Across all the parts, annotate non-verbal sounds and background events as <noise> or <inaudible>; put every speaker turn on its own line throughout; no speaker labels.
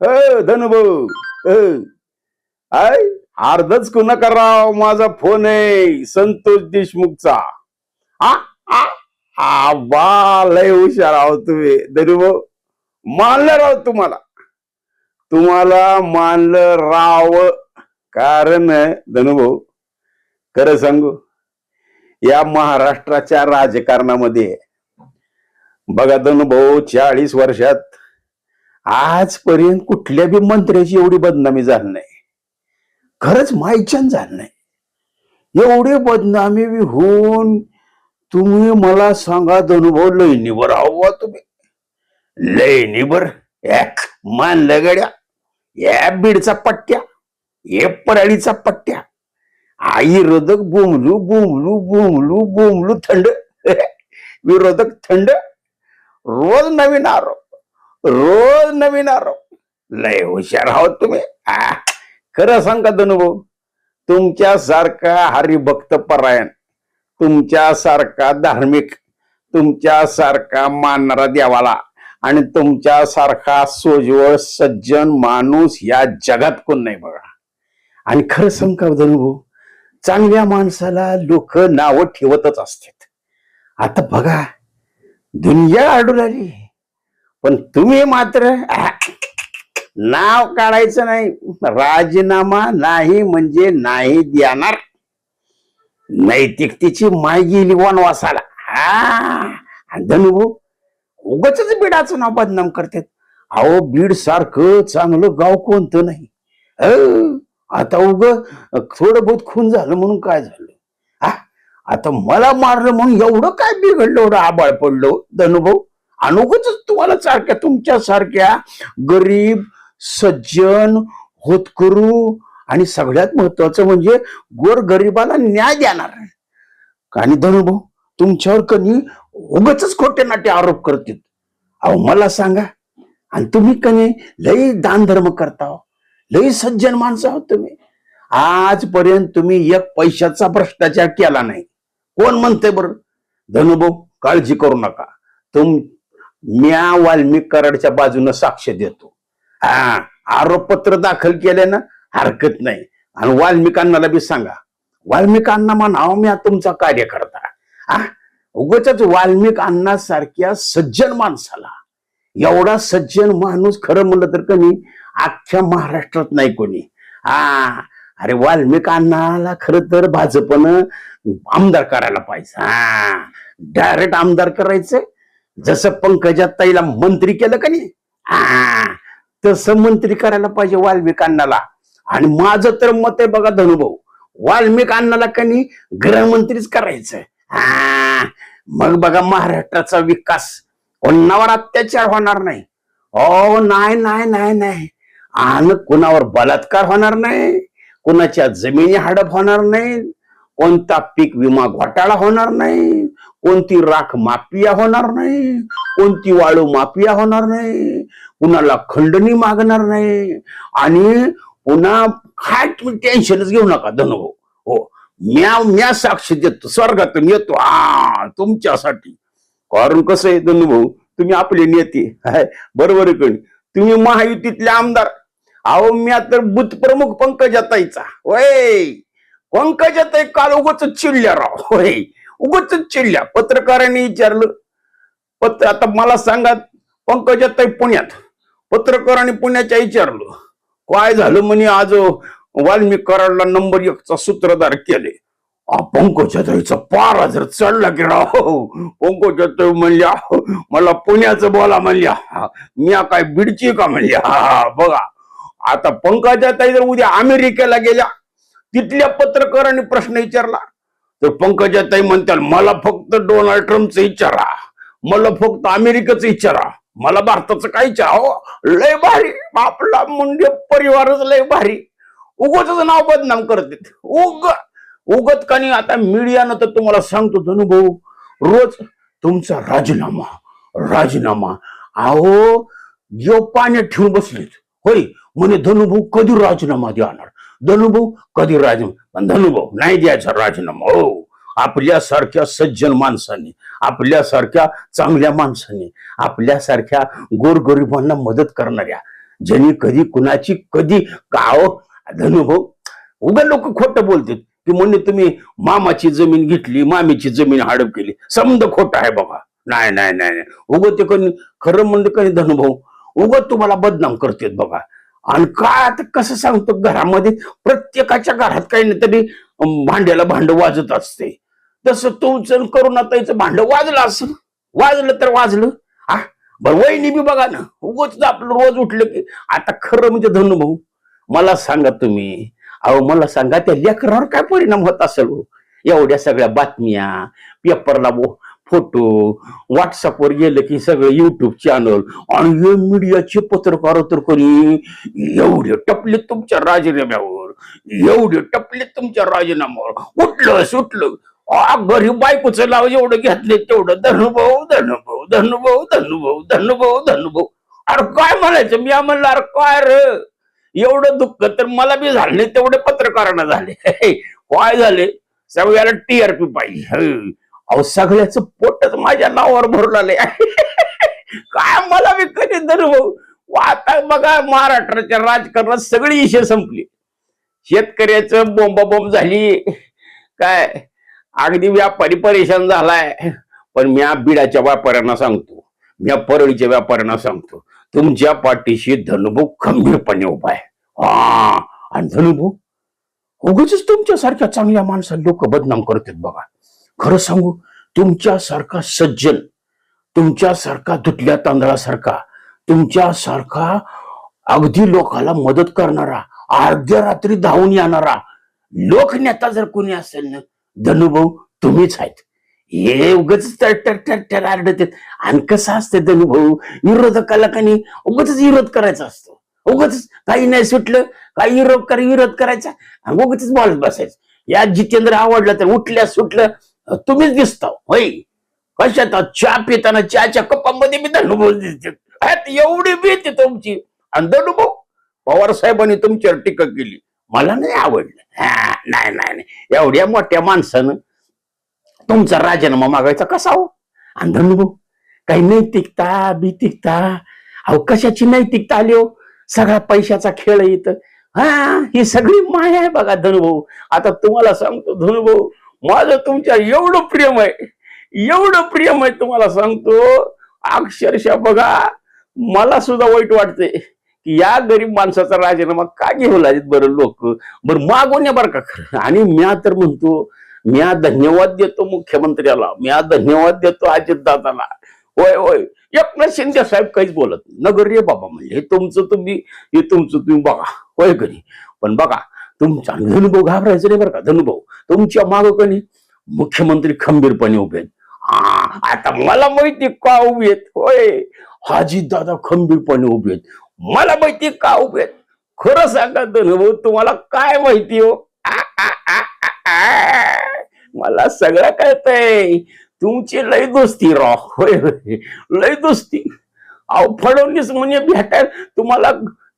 अ Dhanubhau I अर्धच कुणा राव माझा phone आहे संतोष देशमुखचा. हा बा लय हुशार आहो तुम्ही धनुभाऊ मानलं राव तुम्हाला. तुम्हाला मानलं राव कारण धनुभाऊ खरं सांगू या महाराष्ट्राच्या राजकारणामध्ये बघा धनुभाऊ चाळीस वर्षात आजपर्यंत कुठल्या बी मंत्र्याची एवढी बदनामी झाली नाही. खरंच मायच्यान झालं नाही. एवढी बदनामी बी होऊन तुम्ही मला सांगा अनुभव लईनीवर हवा तुम्ही. लईनीवर एक मानल्या गड्या या बीडचा पट्ट्या ये पराळीचा पट्ट्या. आई रोधक बोमलू बोमलू बोमलू बोमलू थंड. <laughs> विरोधक थंड. रोज नवीन आरोप रोज नवीन आरोप लय हुशार आहोत तुम्ही. आ, खरं सांगा अनुभव तुमच्यासारखा हरिभक्त परायण तुमच्यासारखा धार्मिक तुमच्यासारखा मानणारा देवाला आणि तुमच्यासारखा सोजवळ सज्जन माणूस या जगात कोण नाही बघा. आणि खरं सांगा अनुभव चांगल्या माणसाला लोक नावं ठेवतच असतात. आता बघा दुनिया आढळून आली. पण तुम्ही मात्र नाव काढायचं नाही. राजीनामा नाही म्हणजे नाही देणार. नैतिकतेची माय गेली वनवासाला हा. धनुभाऊ उगच बीडाचं नाव बदनाम करतात. अहो बीड सारखं चांगलं गाव कोणतं नाही. अ, आता उग थोडं बहुत खून झालं म्हणून काय झालं? हा? आता मला मारलं म्हणून एवढं काय बिघडलं एवढं आबाळ पडलो? धनुभाऊ अनुगच तुम्हाला सारख्या तुमच्या सारख्या गरीब सज्जन होतकरू आणि सगळ्यात महत्वाचं म्हणजे गोर गरिबाला न्याय देणार. आणि धनुभाऊ तुमच्यावर कनी उगच खोटे नाटे आरोप करतील. अहो मला सांगा आणि तुम्ही कधी लई दान धर्म करता हो. लई सज्जन माणसं आहोत तुम्ही. आजपर्यंत तुम्ही एक पैशाचा भ्रष्टाचार केला नाही. कोण म्हणते बरं? धनुभाऊ काळजी करू नका. तुम म्या वाल्मिक कराडच्या बाजूनं साक्ष देतो. हा आरोपपत्र दाखल केल्यानं हरकत नाही. आणि वाल्मिकांना बी सांगा. वाल्मिकांना म्हणाव मी तुमचा कार्यकर्ता हा उगच वाल्मिक अण्णा सारख्या सज्जन माणसाला. एवढा सज्जन माणूस खरं म्हणलं तर कमी अख्ख्या महाराष्ट्रात नाही कोणी. हा अरे वाल्मिक अण्णाला खरं तर भाजपनं आमदार करायला पाहिजे. हा डायरेक्ट आमदार करायचं जसं पंकजाताईला मंत्री केलं का नाही? तसं मंत्री करायला पाहिजे वाल्मिक अण्णाला. आणि माझं तर मत आहे बघा धनुभाऊ वाल्मिक अण्णाला नाही गृहमंत्रीच करायचं मग बघा महाराष्ट्राचा विकास कोणावर अत्याचार होणार नाही? ओ नाही नाही नाही नाही. आणि कुणावर बलात्कार होणार नाही? कुणाच्या जमिनी हडप होणार नाही? कोणता पीक विमा घोटाळा होणार नाही कोणती राख माफिया होणार नाही कोणती वाळू माफिया होणार नाही कुणाला खंडणी मागणार नाही आणि पुन्हा काय तुम्ही टेन्शनच घेऊ नका धनुभाऊ. हो म्या म्या साक्ष देतो स्वर्गातून येतो. आ तुमच्यासाठी. कारण कसं आहे धनुभाऊ तुम्ही आपले नेते. हाय, <laughs> बरोबर आहे तुम्ही महायुतीतले आमदार. अहो म्या तर बुथ प्रमुख पंकजाताईचा होय पंकजाताई काल उगच चिडल्या राव. होय. उगच चिडल्या. पत्रकारांनी विचारलं. पत्र आता मला सांगा पंकजाताई पुण्यात. पत्रकारांनी पुण्याच्या विचारलं. काय झालं म्हणे आज वाल्मिक कराडला नंबर एकचा सूत्रधार केले. आ, पंकजाताईचा पारा जर चढला की राव. पंकजाताई म्हणल्या मला पुण्याचं बोला म्हणल्या. मी काय बिडची का म्हणल्या? हा, बघा. आता पंकजाताई जर उद्या अमेरिकेला गेल्या तिथल्या पत्रकारांनी प्रश्न विचारला. तर पंकजाताई म्हणतात मला फक्त डोनाल्ड ट्रम्पचं विचारा. मला फक्त अमेरिकेचं विचारा. मला भारताचं काय विचारा. हो लय भारी. आपला मुंडे परिवारच लय भारी. उगच नाव बदनाम करते उग उगत का नाही आता मीडियानं तर तुम्हाला सांगतो धनुभाऊ रोज तुमचा राजीनामा राजीनामा. अहो जो पाण्यात ठेवून बसलेत. होय म्हणे धनुभाऊ कधी राजीनामा देणार? धनुभाऊ कधी राजू पण धनुभाऊ नाही द्यायचा राजीनामा हो आपल्यासारख्या सज्जन माणसांनी आपल्यासारख्या चांगल्या माणसांनी आपल्यासारख्या गोरगरिबांना मदत करणाऱ्या ज्यांनी कधी कुणाची कधी काव धनुभाऊ उगा लोक खोटं बोलतात की म्हणे तुम्ही मामाची जमीन घेतली मामीची जमीन हडप केली समज खोटं आहे बघा. नाही नाही नाही उगं ते कोणी खरं म्हणलं कधी धनुभाऊ उगत तुम्हाला बदनाम करतेत बघा. आणि काय आता कसं सांगतो घरामध्ये प्रत्येकाच्या घरात काही नाही तरी भांड्याला भांड वाजत असते. तसं तुमचं आता याचं भांड वाजलं असं. वाजलं तर वाजलं. हा बरं वहिनी बी बघा ना उगच आपलं रोज उठलं की आता खरं म्हणजे धनु भाऊ मला सांगा तुम्ही अहो मला सांगा त्या लेकरावर काय परिणाम होत असेल हो? एवढ्या सगळ्या बातम्या पेपरला फोटो व्हॉट्सअपवर गेलं की सगळं युट्यूब चॅनल आणि हे मीडियाचे पत्रकार तर कोणी एवढे टपले तुमच्या राजीनाम्यावर एवढे टपले तुमच्या राजीनाम्यावर. उठलं सुटलं. आ, घरी बायकोचं नाव एवढं घेतले तेवढं धनुभाऊ धनुभाऊ धनुभाऊ धनुभाऊ धनुभाऊ धनुभाऊ. अरे काय म्हणायचं? मी म्हणलं अरे काय रे? एवढं दुःख तर मला बी झालं नाही तेवढे पत्रकारांना झाले. <laughs> काय झाले? सगळ्याला टीआरपी पाहिजे. अहो सगळ्याच पोटच माझ्या नावावर भरून आले काय मला बी कधी धनुभाऊ आता बघा महाराष्ट्राच्या राजकारणात सगळी इशे संपली. शेतकऱ्याचं बोंबाबोंब झाली. काय? अगदी व्यापारी परेशान झालाय. पण मी बिडाच्या व्यापाऱ्यांना सांगतो. मी परळीच्या व्यापाऱ्यांना सांगतो. तुमच्या पाठीशी धनुभाऊ खंबीरपणे उभा आहे. हा आणि धनुभाऊ उगच तुमच्यासारख्या चांगल्या माणसाला लोक बदनाम करतात बघा. खरं सांगू तुमच्यासारखा सज्जन तुमच्यासारखा धुतल्या तांदळासारखा तुमच्यासारखा अगदी लोकाला मदत करणारा अर्ध्या रात्री धावून येणारा लोकनेता जर कोणी असेल ना धनुभाऊ तुम्हीच आहेत. हे उगच तर आरडत आणि कसं असतं धनुभाऊ विरोधकाला काही उगच विरोध करायचा असतो. उगच काही नाही सुटलं काही विरोध कर विरोध करायचा. आणि उगच बोलत बसायचं. या जितेंद्र आवडलं तर उठल्या सुटलं तुम्हीच दिसता हो. होय. कशात? चहा पिताना चहाच्या कपामध्ये मी धनुभाऊ दिसते. एवढी भीती तुमची. आणि धनुभाऊ पवार साहेबांनी तुमच्यावर टीका केली. मला नाही आवडलं. हा, नाही नाही एवढ्या मोठ्या माणसानं तुमचा राजीनामा मागायचा कसा हो? आणि धनुभाऊ काही नैतिकता भीतिकता. अहो कशाची नैतिकता आली हो? सगळा पैशाचा खेळ येत हा ही सगळी माया आहे बघा धनुभाऊ आता तुम्हाला सांगतो धनुभाऊ माझं तुमच्या एवढं प्रेम आहे एवढं प्रेम आहे तुम्हाला सांगतो. अक्षरशः बघा मला सुद्धा वाईट वाटते की या गरीब माणसाचा राजीनामा का घेऊ लागेल बरं लोक? बरं मागवण्या या बरं का खरं? आणि म्या तर म्हणतो म्या धन्यवाद देतो मुख्यमंत्र्याला म्या धन्यवाद देतो अजितदादाला. होय होय. एकनाथ शिंदे साहेब काहीच बोलत नाही. नगर रे बाबा म्हणजे हे तुमचं तुम्ही हे तुमचं तुम्ही बघा. होय घरी पण बघा तुमचा धनुभाऊ घाबरायचं नाही बरं का धनुभाऊ तुमच्या माग कणी मुख्यमंत्री खंबीरपणे उभे आहेत. आता मला माहिती का उभे आहेत? होय हाजी दादा खंबीरपणे उभे आहेत. मला माहिती का उभे आहेत? खरं सांगा धनुभाऊ तुम्हाला काय माहिती हो? आ, आ, आ, आ, आ. मला सगळं कळतंय. तुमची लय दोस्ती राव. होय होय. लय दोस्ती. अहो फडणवीस म्हणजे भेटायला तुम्हाला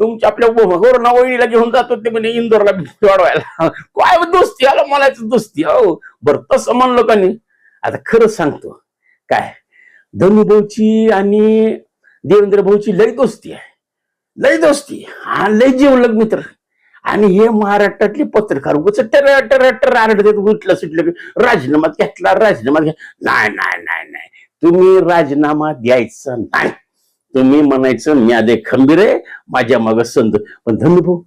तुमच्या आपल्या हो- वहिनीला वहिनीला घेऊन जातो ते म्हणे इंदोरला वाढवायला. काय दोस्ती आला मला दोस्ती हो. बरं तसं म्हणलं का नाही? आता खरं सांगतो. काय? धनुभाऊची आणि देवेंद्र भाऊची लय दोस्ती आहे. लय दोस्ती. हा लय जीवलग मित्र. आणि हे महाराष्ट्रातले पत्रकार उगाच टर टर टर आरडत उठलं सुटलं. राजीनामा घेतला राजीनामा घ्या नाही नाही नाही नाही. तुम्ही राजीनामा द्यायचा नाही. तुम्ही म्हणायचं मी आदे खंबीर आहे माझ्या मागं संत. पण धनुभाऊ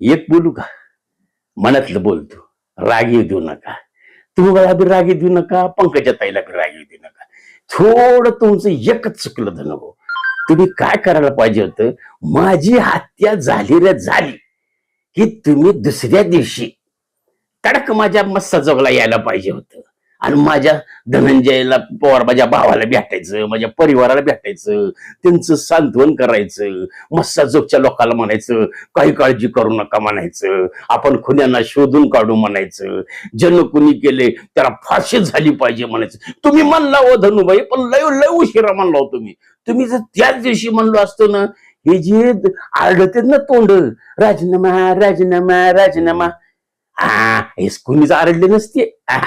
एक बोलू का? मनातलं बोलतो रागी देऊ नका. तुम्हाला बी रागी देऊ नका पंकजा ताईला बी रागी देऊ नका. थोडं तुमचं एकच चुकलं धनुभाऊ तुम्ही काय करायला पाहिजे होतं? माझी हत्या झाली रे झाली. की तुम्ही दुसऱ्या दिवशी तडक माझ्या मस्त जगला यायला पाहिजे होतं. आणि माझ्या धनंजयला पवार माझ्या भावाला भेटायचं माझ्या परिवाराला भेटायचं त्यांचं सांत्वन करायचं मस्साजोगच्या लोकांना म्हणायचं काही काळजी करू नका म्हणायचं आपण खुन्यांना शोधून काढू म्हणायचं जन कुणी केले त्याला फाशी झाली पाहिजे म्हणायचं. तुम्ही म्हणला हो धनुबाई पण लय लय उशिरा म्हणला हो तुम्ही. तुम्ही जर त्याच दिवशी म्हणलो असतो ना हे जे आढळते ना तोंड राजीनामा राजीनामा राजीनामा हा हे कुणीच आरडले नसते. आ,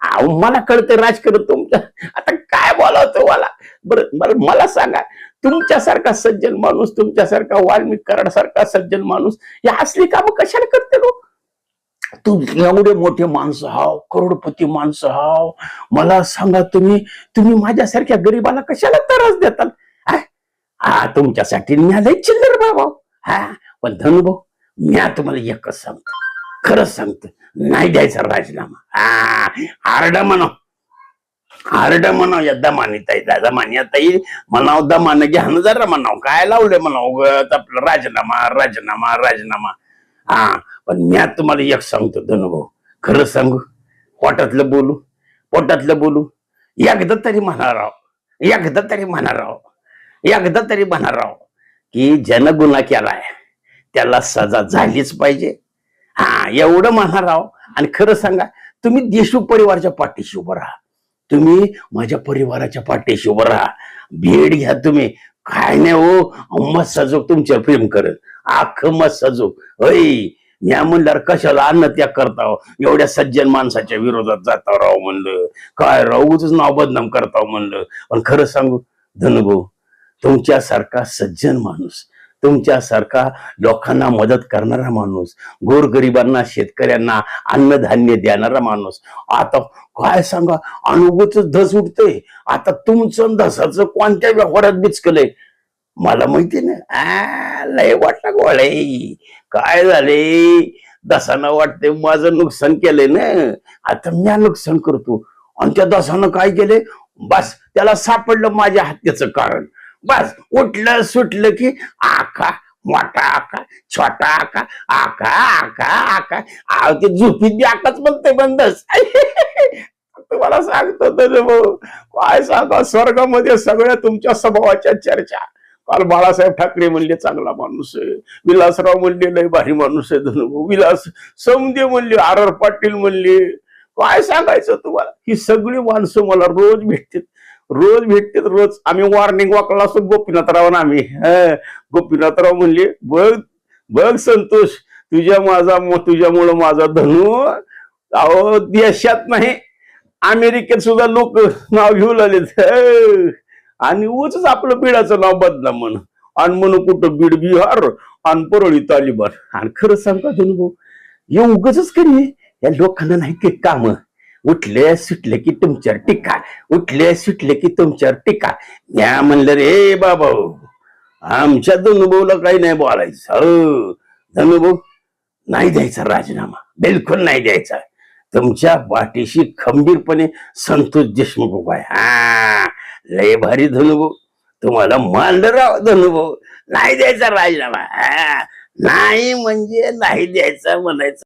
अहो, मला कळतं राजकारण तुमचं. आता काय बोलावतं मला बरं मला मला सांगा. तुमच्यासारखा सज्जन माणूस तुमच्यासारखा वाल्मिक कराडसारखा सज्जन माणूस हे असली कामं कशाला करते लो तुम्ही एवढे मोठे माणसं हाव करोडपती माणसं हाव. मला सांगा तुम्ही तुम्ही माझ्यासारख्या गरीबाला कशाला त्रास देताल? हा? तुमच्यासाठी तुमच्यासाठी न्यालय चिल्लर बाबा हा पण धनुभाऊ मी तुम्हाला एकच सांगतो. खरंच सांगतो. नाही द्यायचा राजीनामा. हा आरडा म्हणा आरडा म्हणाव या दमानीत दादा मान्यता येईल म्हणाव दमान घ्या. ना जरा म्हणाव काय लावलंय म्हणाव ग आपलं राजीनामा राजीनामा राजीनामा. हा पण मी आता तुम्हाला एक सांगतो धनुभाऊ खरं सांगू? पोटातलं बोलू? पोटातलं बोलू? एकदा तरी म्हणा राव एकदा तरी म्हणा राव एकदा तरी म्हणा राव की ज्यानं केलाय त्याला सजा झालीच पाहिजे. हा एवढं म्हणा राव. आणि खरं सांगा तुम्ही देशमुख परिवाराच्या पाठीशी उभं राहा. तुम्ही माझ्या परिवाराच्या पाठीशी उभं राहा. भेट घ्या तुम्ही. काय नाही हो मत सजोग तुमच्यावर प्रेम करत. आख मत सजोग. ऐ या म्हणल्यावर कशाला अन्न त्याग करताव हो? एवढ्या सज्जन माणसाच्या विरोधात जाता राव म्हणलं. काय राहूच नाव बदनाम करताव हो म्हणलं. पण खरं सांगू धनुभाऊ तुमच्यासारखा सज्जन माणूस तुमच्यासारखा लोकांना मदत करणारा माणूस गोरगरिबांना शेतकऱ्यांना अन्नधान्य देणारा माणूस. आता काय सांगा अनुभूच धस उठते. आता तुमचं धसाच धसाचं कोणत्या व्यवहारात बिचकलंय मला माहिती ना लय वाटला गोळे काय झाले दसानं वाटते माझं नुकसान केलंय ना. आता मी नुकसान करतो? आणि त्या दसानं काय केले बस त्याला सापडलं माझ्या हत्येचं कारण. बस उठलं सुटलं की आका मोठा आका छोटा आका आका आका आका. आव ते झोपीत बी आकाच म्हणते बंदच <laughs> तुम्हाला सांगतो तर भाऊ काय सांगा स्वर्गामध्ये सगळ्या तुमच्या स्वभावाच्या चर्चा. काल बाळासाहेब ठाकरे म्हणले चांगला माणूस आहे. विलासराव म्हणले लय भारी माणूस आहे धनुभाऊ विलास समदे म्हणले आर आर पाटील म्हणले काय सांगायचं तुम्हाला? ही सगळी माणसं मला रोज भेटतात रोज भेटते रोज. आम्ही वॉर्निंग वाकला असतो गोपीनाथराव ना आम्ही गोपीनाथराव म्हणले बघ बघ संतोष तुझ्या माझा तुझ्यामुळं माझा धनु अहो देशात नाही अमेरिकेत सुद्धा लोक नाव घेऊ लागलेत. आणि उच आपलं बिडाचं नाव बदला म्हण. आणि म्हणून कुठं बीड बिहार आणि परळी तालिबान. आणि खरं सांगा धनुभाऊ हे उगच करी या लोकांना नाही की काम. उठले सुटले की तुमच्यावर टीका. उठले सुटले की तुमच्यावर टीका. या म्हणलं रे बाबा आमच्या धनुभाऊला काही नाही बोलायचं. धनुभाऊ नाही द्यायचा राजीनामा. बिलकुल नाही द्यायचा. तुमच्या पाठीशी खंबीरपणे संतोष देशमुख उभा आहे. हा लय भारी धनुभाऊ. तुम्हाला मानलं राव धनुभाऊ. नाही द्यायचा राजीनामा. नाही म्हणजे नाही द्यायचा म्हणायचं.